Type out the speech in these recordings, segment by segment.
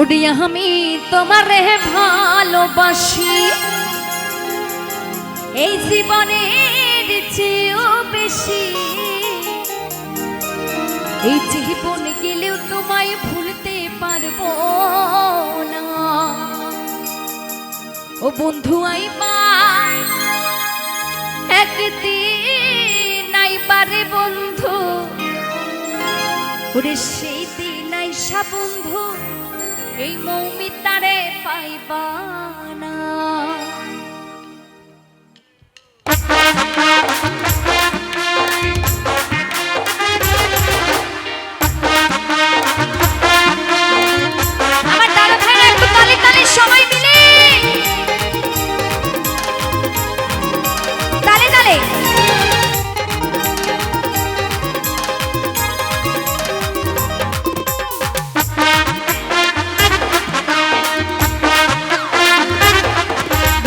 উড়ি আমি তোমার ভালোবাসি। এই জীবনের চেয়েও বেশি। এই জীবন গেলেও তোমায় ভুলতে পারব না। ও বন্ধু আই আইবা একদিন আইবারে বন্ধু, ওরে সেই দিন আইসা বন্ধু এই মৌমিতারে পাইবানা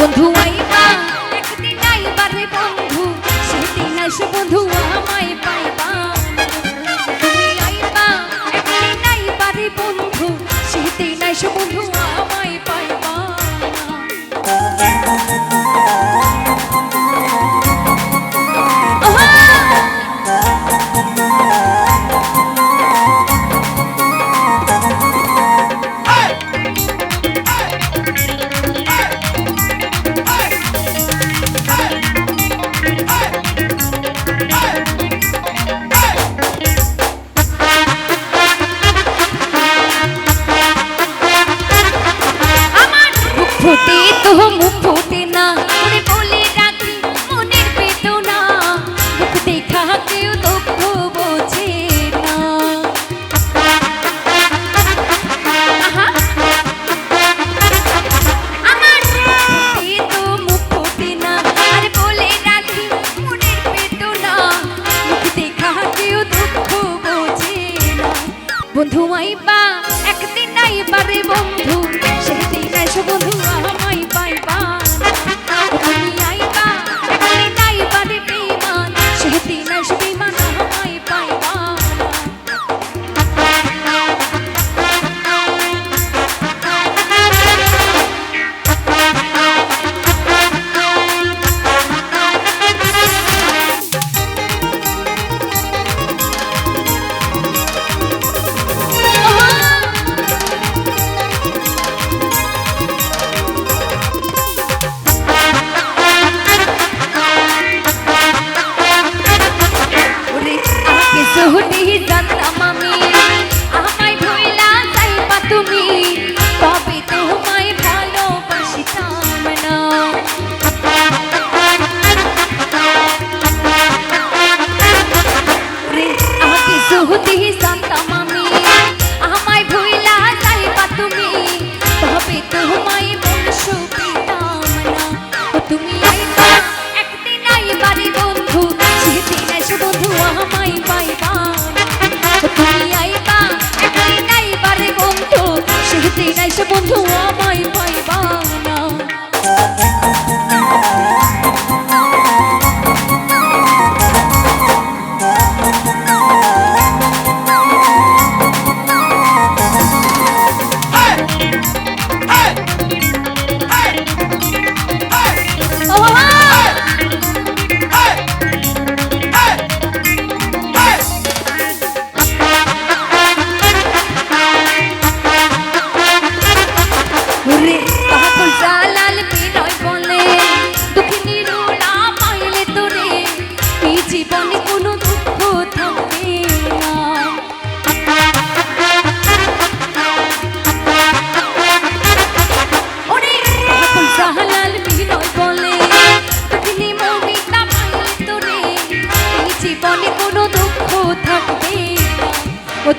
বন্ধু আই 是我们。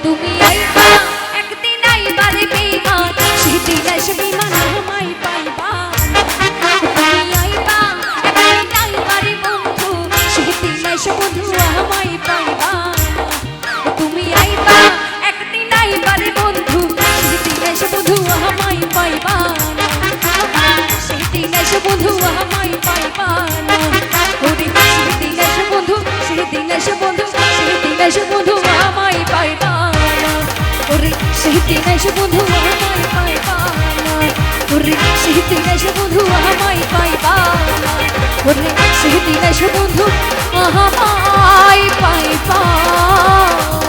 tú. আসে বন্ধু আমায় পাই পায় ওরে সেদিন আসে বন্ধু আমায় পাই পায় ওরে সেদিন আসে বন্ধু আমায় পাই পায়